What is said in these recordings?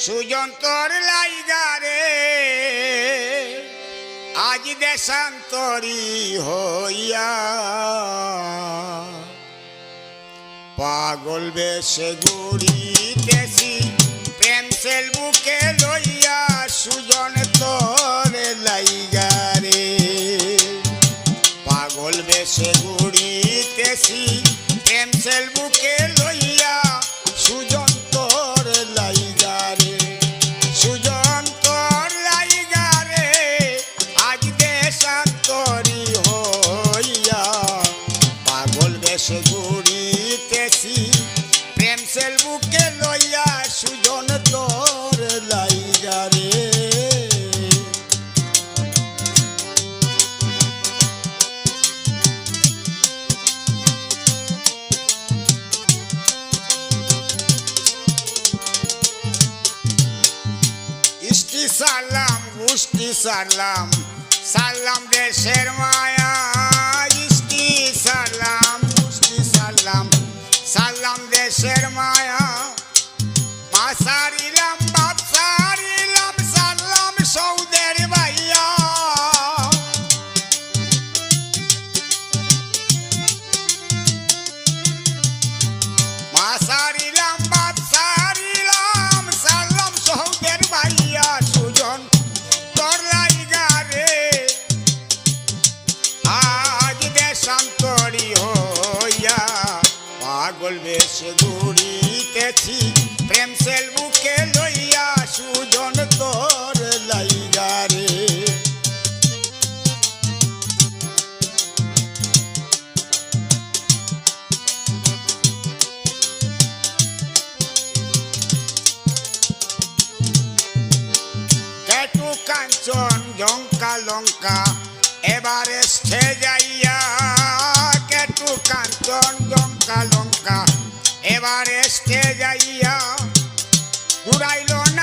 সুজন্তর লাইগারে আজ দেশান্তরী হইয়া পাগল বেশে ঘুরিতেছি প্রেম সেল বুকে লইয়া সুজন তোর লাইগারে পাগল বেশে ঘুরিতেছি প্রেম সেল বুকে লইয়া বেশে ঘুরিতেছি প্রেম সেল বুকে লইয়া সুজন তোর লাইগারে ইষ্টি সালাম গুষ্টি সালাম সালাম দেশের মায়া। সালাম দেশের মায়া পাগল বেশে ঘুরিতেছি প্রেম সেল বুকে লইয়া সুজন তোর লাইগারে কেটু কাঞ্চন, জঙ্কা লঙ্কা, এবারে সে যাইয়া, কেটু কাঞ্চন, জঙ্কা লঙ্কা এবার সে যাইয়া পুরাইল না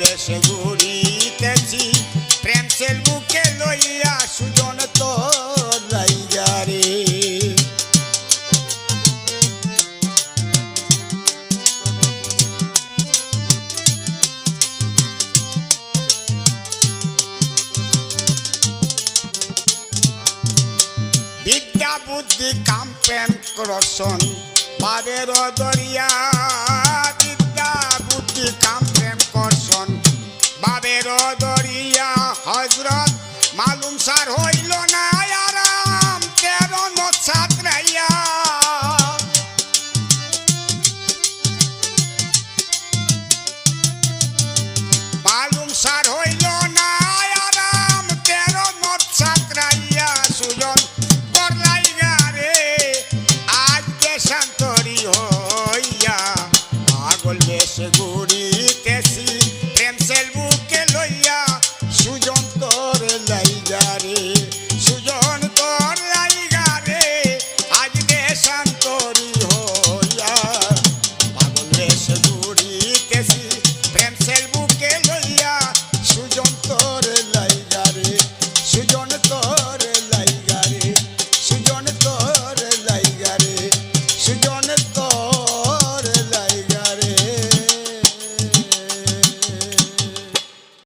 বেশে ঘুরিতেছি প্রেম সেল বুকে লইয়া সুজন তোর লাইগারে বিদ্যা বুদ্ধি কাম প্রেম ক্রসন পাবের দরিয়া দরিয়া হজরত মালুম সার হইল না। Si yo